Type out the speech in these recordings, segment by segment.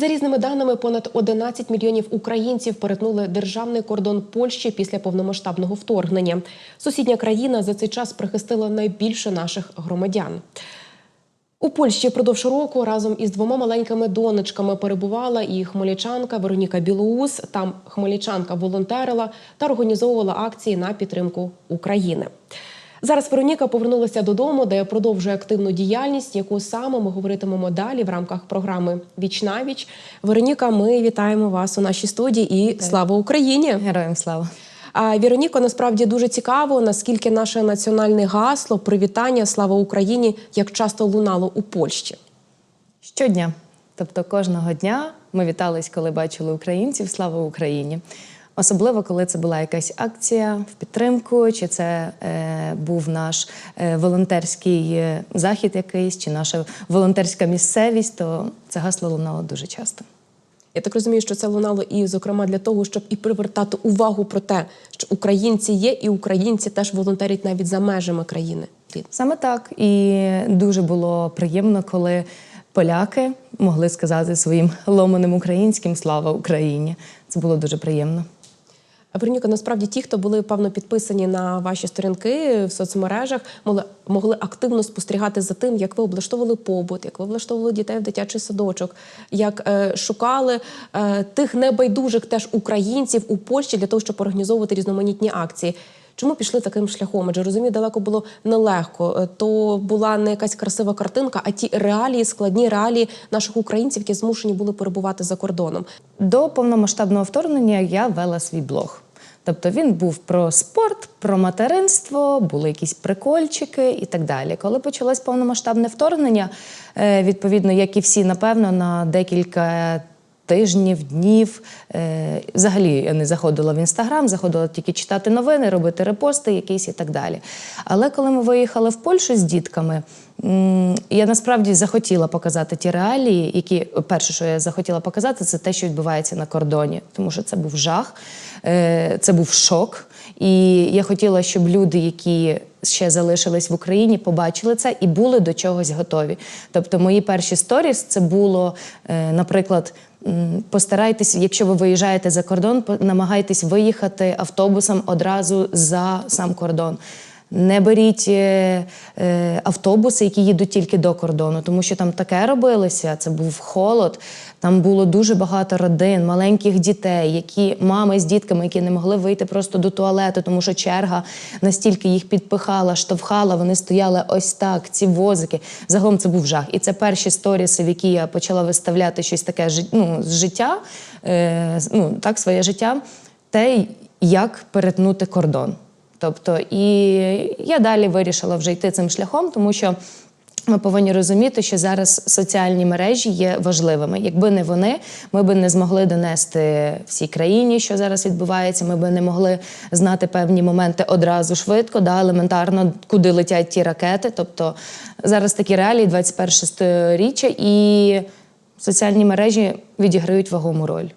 За різними даними, понад 11 мільйонів українців перетнули державний кордон Польщі після повномасштабного вторгнення. Сусідня країна за цей час прихистила найбільше наших громадян. У Польщі впродовж року разом із двома маленькими донечками перебувала і хмельничанка Вероніка Білоус. Там хмельничанка волонтерила та організовувала акції на підтримку України. Зараз Вероніка повернулася додому, де продовжує активну діяльність, яку саме ми говоритимемо далі в рамках програми Віч на віч. Вероніка, ми вітаємо вас у нашій студії і слава Україні! Героям слава. А Віроніко, насправді дуже цікаво, наскільки наше національне гасло привітання Слава Україні як часто лунало у Польщі. Щодня, тобто кожного дня ми вітались, коли бачили українців. Слава Україні! Особливо, коли це була якась акція в підтримку, чи це е, був наш е, волонтерський е, захід якийсь, чи наша волонтерська місцевість, то це гасло лунало дуже часто. Я так розумію, що це лунало і, зокрема, для того, щоб і привертати увагу про те, що українці є, і українці теж волонтерять навіть за межами країни. Саме так. І дуже було приємно, коли поляки могли сказати своїм ломаним українським Слава Україні. Це було дуже приємно. Вероніка, насправді ті, хто були певно підписані на ваші сторінки в соцмережах, могли, могли активно спостерігати за тим, як ви облаштовували побут, як ви облаштовували дітей в дитячий садочок, як е, шукали е, тих небайдужих теж українців у Польщі для того, щоб організовувати різноманітні акції. Чому пішли таким шляхом? Адже розумію, далеко було нелегко. Е, То була не якась красива картинка, а ті реалії, складні реалії наших українців, які змушені були перебувати за кордоном. До повномасштабного вторгнення я вела свій блог. Тобто він був про спорт, про материнство, були якісь прикольчики і так далі. Коли почалось повномасштабне вторгнення, е, відповідно, як і всі, напевно, на декілька тижнів, днів. Е, взагалі я не заходила в інстаграм, заходила тільки читати новини, робити репости якісь і так далі. Але коли ми виїхали в Польщу з дітками, я насправді захотіла показати ті реалії, які перше, що я захотіла показати, це те, що відбувається на кордоні, тому що це був жах, е, це був шок. І я хотіла, щоб люди, які ще залишились в Україні, побачили це і були до чогось готові. Тобто, мої перші сторіс це було, е, наприклад. Постарайтесь, якщо ви виїжджаєте за кордон, намагайтесь виїхати автобусом одразу за сам кордон. Не беріть е, е, автобуси, які їдуть тільки до кордону, тому що там таке робилося. Це був холод. Там було дуже багато родин, маленьких дітей, які мами з дітками, які не могли вийти просто до туалету, тому що черга настільки їх підпихала, штовхала. Вони стояли ось так. Ці возики. Загалом це був жах. І це перші сторіси, в які я почала виставляти щось таке ну, з життя, е, ну так, своє життя, те, як перетнути кордон. Тобто, і я далі вирішила вже йти цим шляхом, тому що ми повинні розуміти, що зараз соціальні мережі є важливими. Якби не вони, ми би не змогли донести всій країні, що зараз відбувається. Ми би не могли знати певні моменти одразу швидко, да, елементарно, куди летять ті ракети. Тобто зараз такі реалії 21 сторіччя, і соціальні мережі відіграють вагому роль.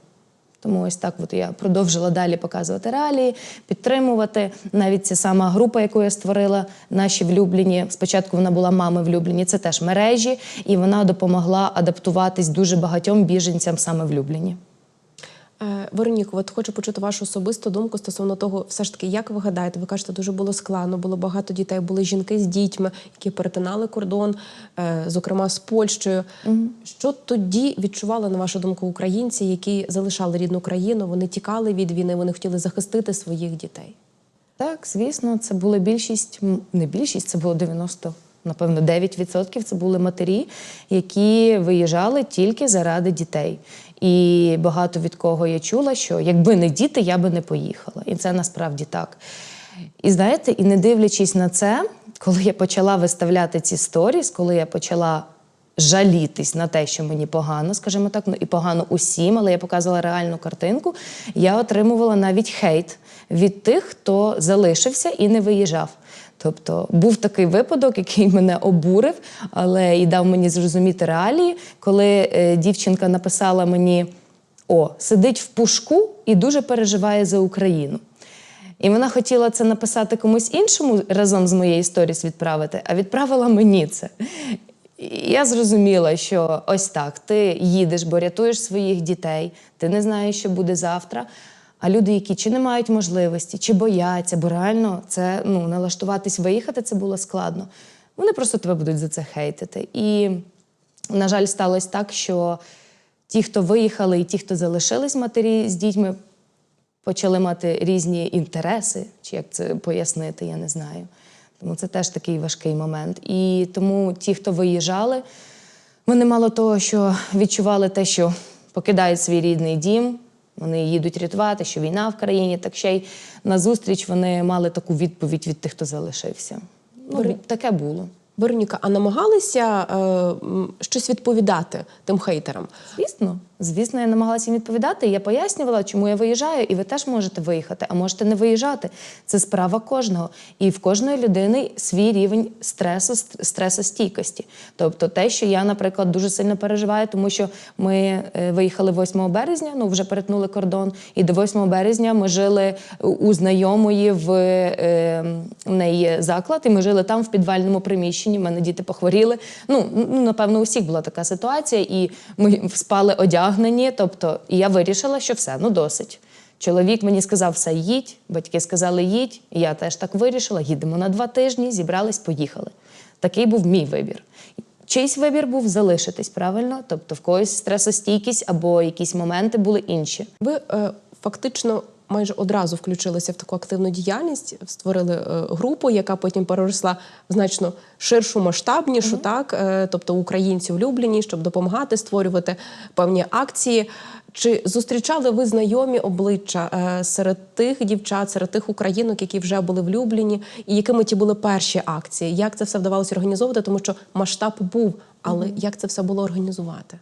Тому ось так от я продовжила далі показувати реалії, підтримувати. Навіть ця сама група, яку я створила, наші влюблені. Спочатку вона була мами влюблені, це теж мережі, і вона допомогла адаптуватись дуже багатьом біженцям саме в Любліні. Е, Вероніко, от хочу почути вашу особисту думку стосовно того, все ж таки, як ви гадаєте, ви кажете, дуже було складно, було багато дітей, були жінки з дітьми, які перетинали кордон, е, зокрема з Польщею. Що тоді відчували, на вашу думку, українці, які залишали рідну країну, вони тікали від війни, вони хотіли захистити своїх дітей? Так, звісно, це була більшість, не більшість, це було 90, напевно, 9% це були матері, які виїжджали тільки заради дітей. І багато від кого я чула, що якби не діти, я би не поїхала. І це насправді так. І знаєте, і не дивлячись на це, коли я почала виставляти ці сторіс, коли я почала жалітись на те, що мені погано, скажімо так, ну і погано усім, але я показувала реальну картинку. Я отримувала навіть хейт від тих, хто залишився і не виїжджав. Тобто був такий випадок, який мене обурив, але і дав мені зрозуміти реалії, коли е, дівчинка написала мені: О, сидить в пушку і дуже переживає за Україну. І вона хотіла це написати комусь іншому разом з моєю сторіс відправити, а відправила мені це. Я зрозуміла, що ось так, ти їдеш, бо рятуєш своїх дітей, ти не знаєш, що буде завтра. А люди, які чи не мають можливості, чи бояться, бо реально це ну, налаштуватись, виїхати це було складно. Вони просто тебе будуть за це хейтити. І, на жаль, сталося так, що ті, хто виїхали, і ті, хто залишились матері з дітьми, почали мати різні інтереси, чи як це пояснити, я не знаю. Тому це теж такий важкий момент. І тому ті, хто виїжджали, вони мало того, що відчували те, що покидають свій рідний дім, вони їдуть рятувати, що війна в країні, так ще й назустріч вони мали таку відповідь від тих, хто залишився. Ну, таке було. Вероніка, а намагалися е, щось відповідати тим хейтерам? Звісно, звісно, я намагалася їм відповідати. Я пояснювала, чому я виїжджаю, і ви теж можете виїхати, а можете не виїжджати. Це справа кожного. І в кожної людини свій рівень стресу, ст- стресостійкості. Тобто, те, що я, наприклад, дуже сильно переживаю, тому що ми е, виїхали 8 березня, ну вже перетнули кордон, і до 8 березня ми жили у знайомої в, е, в неї заклад, і ми жили там в підвальному приміщенні. У мене діти похворіли. Ну, ну напевно, у всіх була така ситуація, і ми спали одягнені. Тобто, і я вирішила, що все, ну досить. Чоловік мені сказав, все, їдь, батьки сказали, їдь. І я теж так вирішила. Їдемо на два тижні, зібрались, поїхали. Такий був мій вибір. Чийсь вибір був залишитись правильно, тобто в когось стресостійкість або якісь моменти були інші. Ви е, фактично майже одразу включилися в таку активну діяльність, створили е, групу, яка потім переросла в значно ширшу, масштабнішу, так е, тобто українці улюблені, щоб допомагати створювати певні акції. Чи зустрічали ви знайомі обличчя е, серед тих дівчат, серед тих українок, які вже були влюблені, і якими ті були перші акції? Як це все вдавалося організовувати? Тому що масштаб був, але як це все було організувати?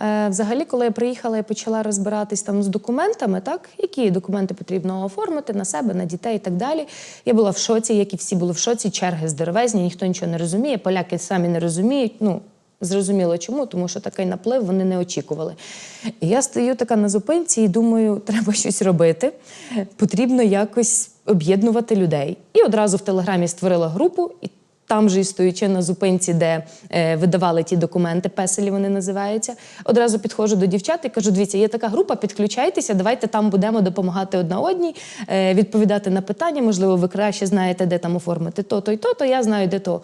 Е, Взагалі, коли я приїхала і почала розбиратись там з документами, так які документи потрібно оформити на себе, на дітей і так далі. Я була в шоці, як і всі були в шоці, черги здоровезні, ніхто нічого не розуміє. Поляки самі не розуміють. Ну зрозуміло чому, тому що такий наплив вони не очікували. І я стою така на зупинці і думаю, треба щось робити. Потрібно якось об'єднувати людей. І одразу в телеграмі створила групу. І там же і стоячи на зупинці, де е, видавали ті документи, песелі вони називаються. Одразу підходжу до дівчат і кажу: дивіться, є така група, підключайтеся, давайте там будемо допомагати одна одній, е, відповідати на питання. Можливо, ви краще знаєте, де там оформити то, то і то, то я знаю, де то.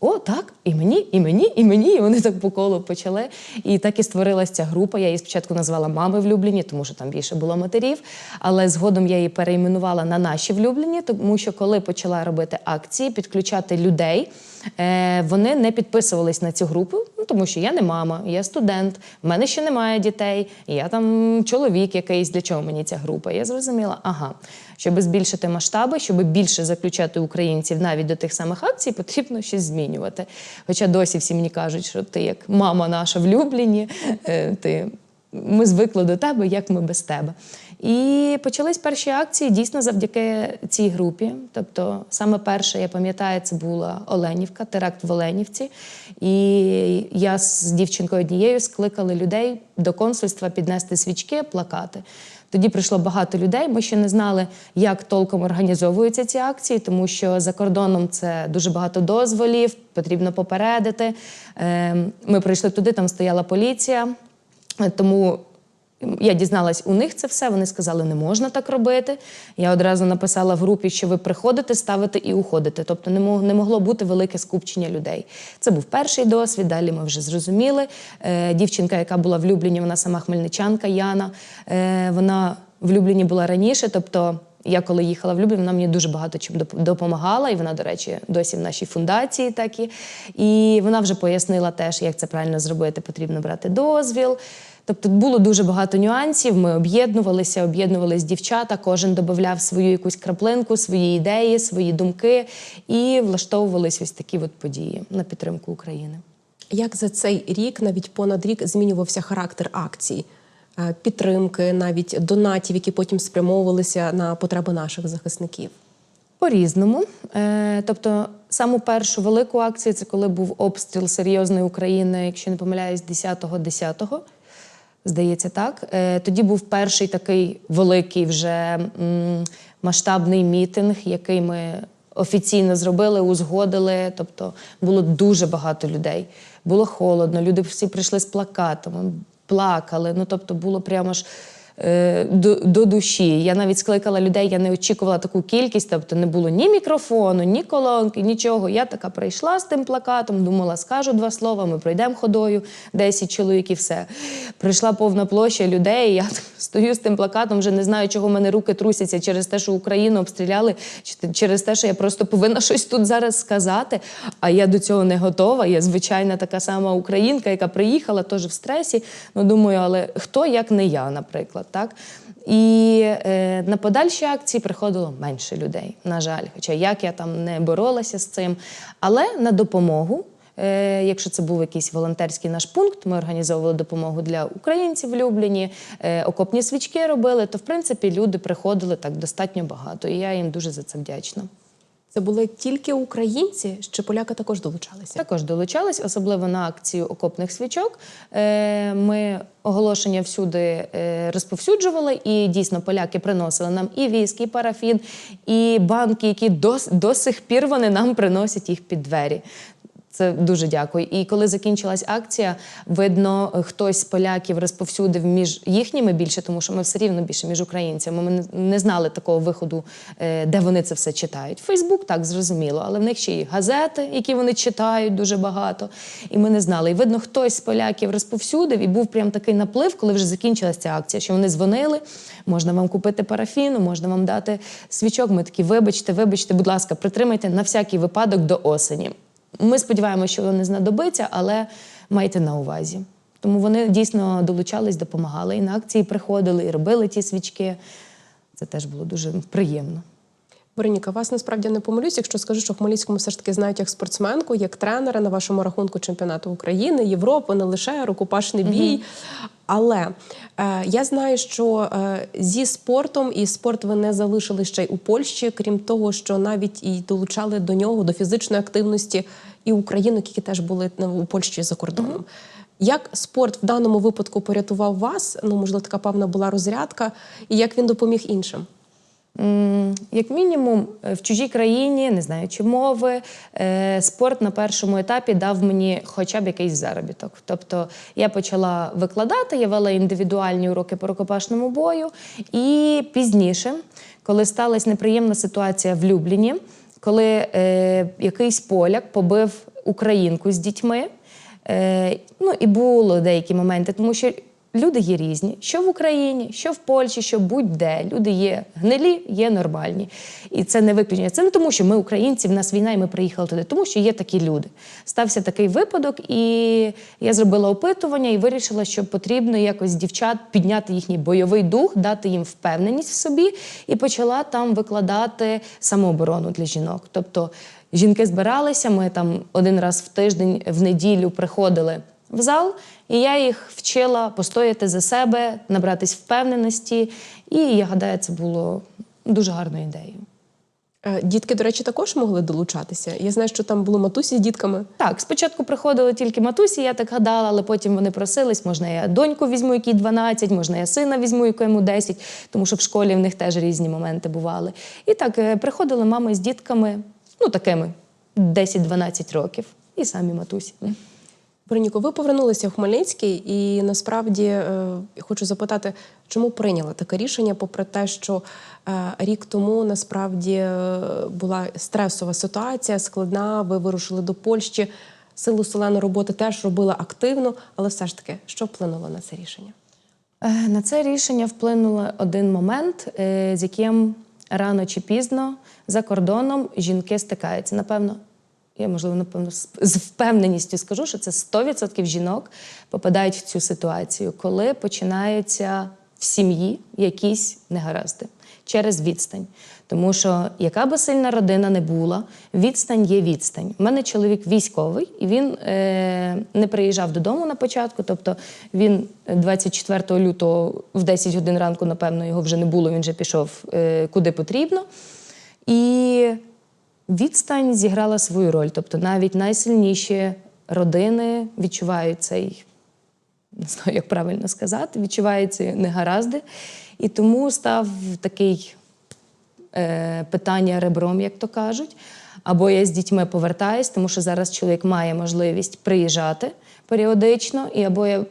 О, так, і мені, і мені, і мені. І вони так по колу почали. І так і створилася ця група. Я її спочатку назвала Мами влюблені, тому що там більше було матерів. Але згодом я її перейменувала на наші влюблені, тому що коли почала робити акції, підключати людей. Е, вони не підписувались на цю групу, ну тому що я не мама, я студент, в мене ще немає дітей, я там чоловік якийсь. Для чого мені ця група? Я зрозуміла, ага, щоб збільшити масштаби, щоб більше заключати українців навіть до тих самих акцій, потрібно щось змінювати. Хоча досі всі мені кажуть, що ти як мама наша влюблені, е, ти. Ми звикли до тебе, як ми без тебе. І почались перші акції дійсно завдяки цій групі. Тобто, саме перше, я пам'ятаю, це була Оленівка, теракт в Оленівці. І я з дівчинкою однією скликали людей до консульства піднести свічки, плакати. Тоді прийшло багато людей. Ми ще не знали, як толком організовуються ці акції, тому що за кордоном це дуже багато дозволів, потрібно попередити. Ем, Ми прийшли туди, там стояла поліція. Тому я дізналась у них це все. Вони сказали, не можна так робити. Я одразу написала в групі, що ви приходите, ставите і уходите. Тобто не могло бути велике скупчення людей. Це був перший досвід. Далі ми вже зрозуміли. Е, Дівчинка, яка була в Любліні, вона сама хмельничанка Яна. Е, Вона в Любліні була раніше. Тобто, я коли їхала в Люблін, вона мені дуже багато чим допомагала. І вона, до речі, досі в нашій фундації такі. І вона вже пояснила теж, як це правильно зробити. Потрібно брати дозвіл. Тобто було дуже багато нюансів. Ми об'єднувалися, об'єднувались дівчата. Кожен додавав свою якусь краплинку, свої ідеї, свої думки і влаштовувались ось такі от події на підтримку України. Як за цей рік, навіть понад рік, змінювався характер акцій, Е, підтримки, навіть донатів, які потім спрямовувалися на потреби наших захисників? По-різному. Е, тобто, саму першу велику акцію це коли був обстріл серйозної України, якщо не помиляюсь, 10-го, 10-го. Здається, так. Е, тоді був перший такий великий вже масштабний мітинг, який ми офіційно зробили, узгодили. Тобто було дуже багато людей. Було холодно, люди всі прийшли з плакатами, плакали. Ну тобто було прямо ж. Е, До, до душі. Я навіть скликала людей, я не очікувала таку кількість, тобто не було ні мікрофону, ні колонки, нічого. Я така прийшла з тим плакатом, думала, скажу два слова, ми пройдемо ходою, 10 чоловік і все. Прийшла повна площа людей. Я стою з тим плакатом, вже не знаю, чого в мене руки трусяться через те, що Україну обстріляли, через те, що я просто повинна щось тут зараз сказати. А я до цього не готова. Я звичайна така сама українка, яка приїхала теж в стресі. Ну думаю, але хто як не я, наприклад, так? І е, на подальші акції приходило менше людей, на жаль. Хоча як я там не боролася з цим. Але на допомогу Е, Якщо це був якийсь волонтерський наш пункт, ми організовували допомогу для українців в Любліні, е, окопні свічки робили, то в принципі люди приходили так достатньо багато. І я їм дуже за це вдячна. Це були тільки українці, чи поляки також долучалися? Також долучались, особливо на акцію окопних свічок. Е, Ми оголошення всюди е, розповсюджували, і дійсно поляки приносили нам і віск, і парафін, і банки, які до, до сих пір вони нам приносять їх під двері. Це дуже дякую. І коли закінчилась акція, видно, хтось з поляків розповсюдив між їхніми більше, тому що ми все рівно більше між українцями. Ми не- знали такого виходу, е, де вони це все читають. Фейсбук так зрозуміло, але в них ще є газети, які вони читають дуже багато. І ми не знали. І видно, хтось з поляків розповсюдив, і був прям такий наплив, коли вже закінчилася ця акція, що вони дзвонили. Можна вам купити парафіну, можна вам дати свічок. Ми такі, вибачте, вибачте, будь ласка, притримайте на всякий випадок до осені. Ми сподіваємося, що воно не знадобиться, але майте на увазі. Тому вони дійсно долучались, допомагали. І на акції приходили, і робили ті свічки. Це теж було дуже приємно. Вероніка, вас насправді не помилюсь, якщо скажу, що Хмельницькому все ж таки знають як спортсменку, як тренера на вашому рахунку чемпіонату України, Європи, не лише рукопашний бій. Але е, я знаю, що е, зі спортом і спорт ви не залишили ще й у Польщі, крім того, що навіть і долучали до нього до фізичної активності і українок, які теж були е, у Польщі за кордоном. Як спорт в даному випадку порятував вас? Ну, можливо, така певна була розрядка, і як він допоміг іншим? Як мінімум, е, в чужій країні, не знаючи мови, е, спорт на першому етапі дав мені хоча б якийсь заробіток. Тобто я почала викладати, я вела індивідуальні уроки по рукопашному бою. І пізніше, коли сталася неприємна ситуація в Любліні, коли е, якийсь поляк побив українку з дітьми, е, ну і було деякі моменти, тому що Люди є різні, що в Україні, що в Польщі, що будь-де. Люди є гнилі, є нормальні. І це не виключення. Це не тому, що ми українці, в нас війна, і ми приїхали туди, тому що є такі люди. Стався такий випадок, і я зробила опитування і вирішила, що потрібно якось дівчат підняти їхній бойовий дух, дати їм впевненість в собі, і почала там викладати самооборону для жінок. Тобто жінки збиралися, ми там один раз в тиждень в неділю приходили в зал, і я їх вчила постояти за себе, набратись впевненості. І я гадаю, це було дуже гарною ідеєю. Е, Дітки, до речі, також могли долучатися. Я знаю, що там були матусі з дітками. Так, спочатку приходили тільки матусі, я так гадала, але потім вони просились, можна я доньку візьму, якій 12, можна я сина візьму, якому 10, тому що в школі в них теж різні моменти бували. І так е, приходили мами з дітками, ну такими 10-12 років, і самі матусі. Вероніко, ви повернулися в Хмельницький, і насправді е, хочу запитати, чому прийняли таке рішення, попри те, що е, рік тому насправді е, була стресова ситуація, складна. Ви вирушили до Польщі. Силу селену роботи теж робила активно, але все ж таки, що вплинуло на це рішення? Е, На це рішення вплинуло один момент, е, з яким рано чи пізно за кордоном жінки стикаються. Напевно, я можливо, напевно, з- впевненістю скажу, що це 100% жінок попадають в цю ситуацію, коли починаються в сім'ї якісь негаразди через відстань. Тому що яка би сильна родина не була, відстань є відстань. У мене чоловік військовий, і він е, не приїжджав додому на початку. Тобто він 24 лютого в 10 годин ранку, напевно, його вже не було, він вже пішов е, куди потрібно. І відстань зіграла свою роль. Тобто навіть найсильніші родини відчувають цей не знаю, як правильно сказати, відчувають ці негаразди. І тому став такий е, питання ребром, як то кажуть. Або я з дітьми повертаюсь, тому що зараз чоловік має можливість приїжджати періодично, і або я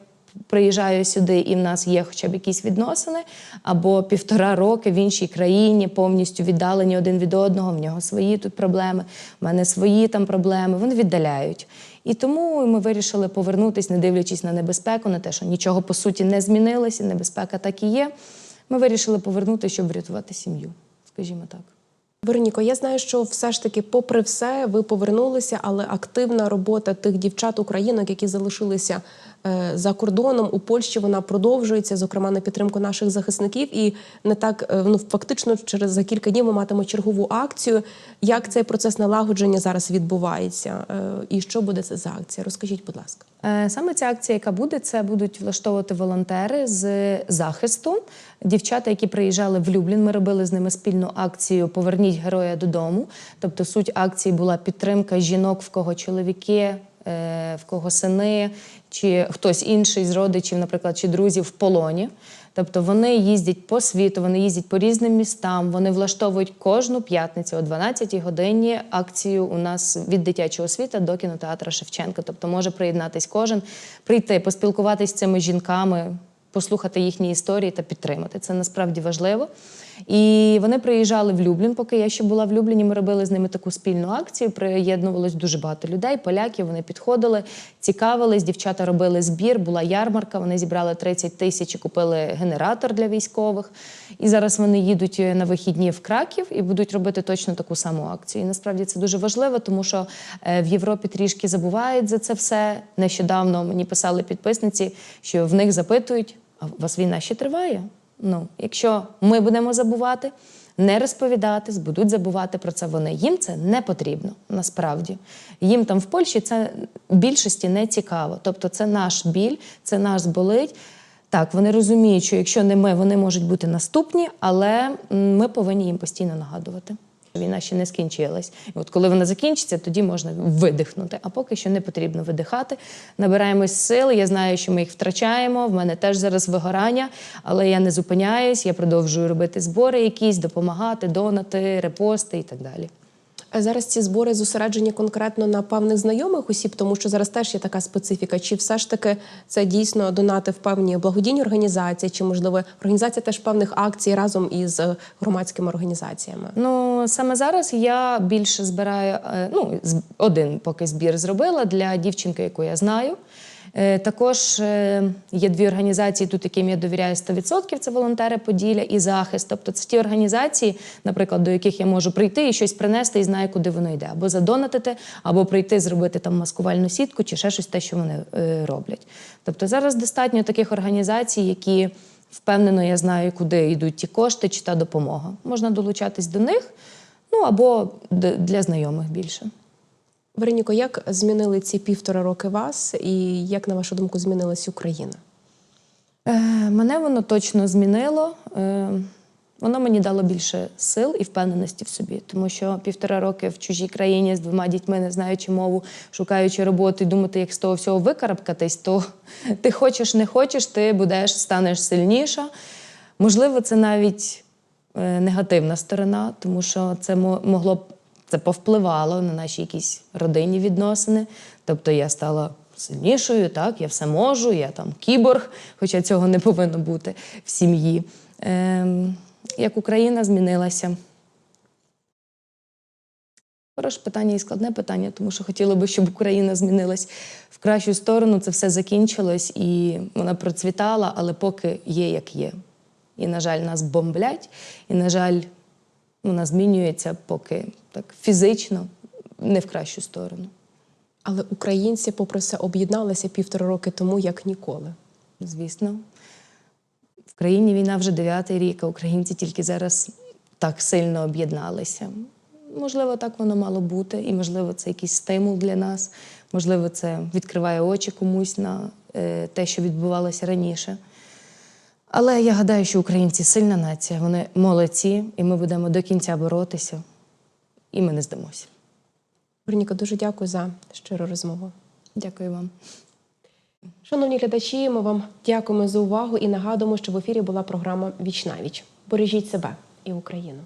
приїжджаю сюди, і в нас є хоча б якісь відносини, або півтора роки в іншій країні, повністю віддалені один від одного. В нього свої тут проблеми, в мене свої там проблеми. Вони віддаляють. І тому ми вирішили повернутися, не дивлячись на небезпеку, на те, що нічого по суті не змінилося, небезпека так і є. Ми вирішили повернутися, щоб врятувати сім'ю, скажімо так. Вероніко, я знаю, що все ж таки, попри все, ви повернулися, але активна робота тих дівчат українок, які залишилися за кордоном у Польщі, вона продовжується, зокрема на підтримку наших захисників. І не так е, ну фактично, через за кілька днів ми матимемо чергову акцію. Як цей процес налагодження зараз відбувається? Е, і що буде це за акція? Розкажіть, будь ласка. Е, Саме ця акція, яка буде, це будуть влаштовувати волонтери з захисту. Дівчата, які приїжджали в Люблін, ми робили з ними спільну акцію Поверніть героя додому. Тобто суть акції була підтримка жінок, в кого чоловіки, е, в кого сини, чи хтось інший з родичів, наприклад, чи друзів в полоні. Тобто вони їздять по світу, вони їздять по різним містам, вони влаштовують кожну п'ятницю о 12-й годині акцію у нас від дитячого освіти до кінотеатра Шевченка. Тобто може приєднатись кожен, прийти, поспілкуватись з цими жінками, послухати їхні історії та підтримати. Це насправді важливо. І вони приїжджали в Люблін, поки я ще була в Любліні. Ми робили з ними таку спільну акцію. Приєднувалось дуже багато людей, поляків. Вони підходили, цікавились. Дівчата робили збір, була ярмарка. Вони зібрали 30 тисяч і купили генератор для військових. І зараз вони їдуть на вихідні в Краків і будуть робити точно таку саму акцію. І насправді це дуже важливо, тому що е, в Європі трішки забувають за це все. Нещодавно мені писали підписниці, що в них запитують: а у вас війна ще триває? Ну, якщо ми будемо забувати, не розповідати, будуть забувати про це вони. Їм це не потрібно насправді. Їм там в Польщі це більшості не цікаво. Тобто, це наш біль, це наш болить. Так, вони розуміють, що якщо не ми, вони можуть бути наступні, але ми повинні їм постійно нагадувати. Війна ще не скінчилась. І от коли вона закінчиться, тоді можна видихнути. А поки що не потрібно видихати. Набираємось сил. Я знаю, що ми їх втрачаємо. В мене теж зараз вигорання, але я не зупиняюсь. Я продовжую робити збори, якісь допомагати, донати, репости і так далі. Зараз ці збори зосереджені конкретно на певних знайомих осіб, тому що зараз теж є така специфіка. Чи все ж таки це дійсно донати в певні благодійні організації, чи можливо організація теж певних акцій разом із е, громадськими організаціями? Ну саме зараз я більше збираю. е, Ну один поки збір зробила для дівчинки, яку я знаю. Е, Також е, є дві організації, тут яким я довіряю 100%, це волонтери Поділля і захист. Тобто це ті організації, наприклад, до яких я можу прийти і щось принести і знаю, куди воно йде. Або задонатити, або прийти, зробити там маскувальну сітку, чи ще щось те, що вони е, роблять. Тобто зараз достатньо таких організацій, які впевнено, я знаю, куди йдуть ті кошти чи та допомога. Можна долучатись до них, ну або для знайомих більше. Вероніко, як змінили ці півтора роки вас, і як на вашу думку змінилась Україна? Е, мене воно точно змінило. Е, воно мені дало більше сил і впевненості в собі, тому що півтора роки в чужій країні з двома дітьми, не знаючи мову, шукаючи роботу і думати, як з того всього викарабкатись, то ти хочеш, не хочеш, ти будеш, станеш сильніша. Можливо, це навіть е, негативна сторона, тому що це могло б це повпливало на наші якісь родинні відносини. Тобто я стала сильнішою, так, я все можу, я там кіборг, хоча цього не повинно бути в сім'ї. Ем, як Україна змінилася? Хороше питання і складне питання, тому що хотіла би, щоб Україна змінилась в кращу сторону. Це все закінчилось і вона процвітала, але поки є, як є. І, на жаль, нас бомблять, і, на жаль, вона змінюється поки так фізично, не в кращу сторону. Але українці, попри все, об'єдналися півтора роки тому, як ніколи. Звісно. В країні війна вже дев'ятий рік, а українці тільки зараз так сильно об'єдналися. Можливо, так воно мало бути, і можливо, це якийсь стимул для нас. Можливо, це відкриває очі комусь на е, те, що відбувалося раніше. Але я гадаю, що українці сильна нація, вони молодці, і ми будемо до кінця боротися, і ми не здамося. Верніка, дуже дякую за щиру розмову. Дякую вам. Шановні глядачі, ми вам дякуємо за увагу і нагадуємо, що в ефірі була програма Віч на віч. Бережіть себе і Україну.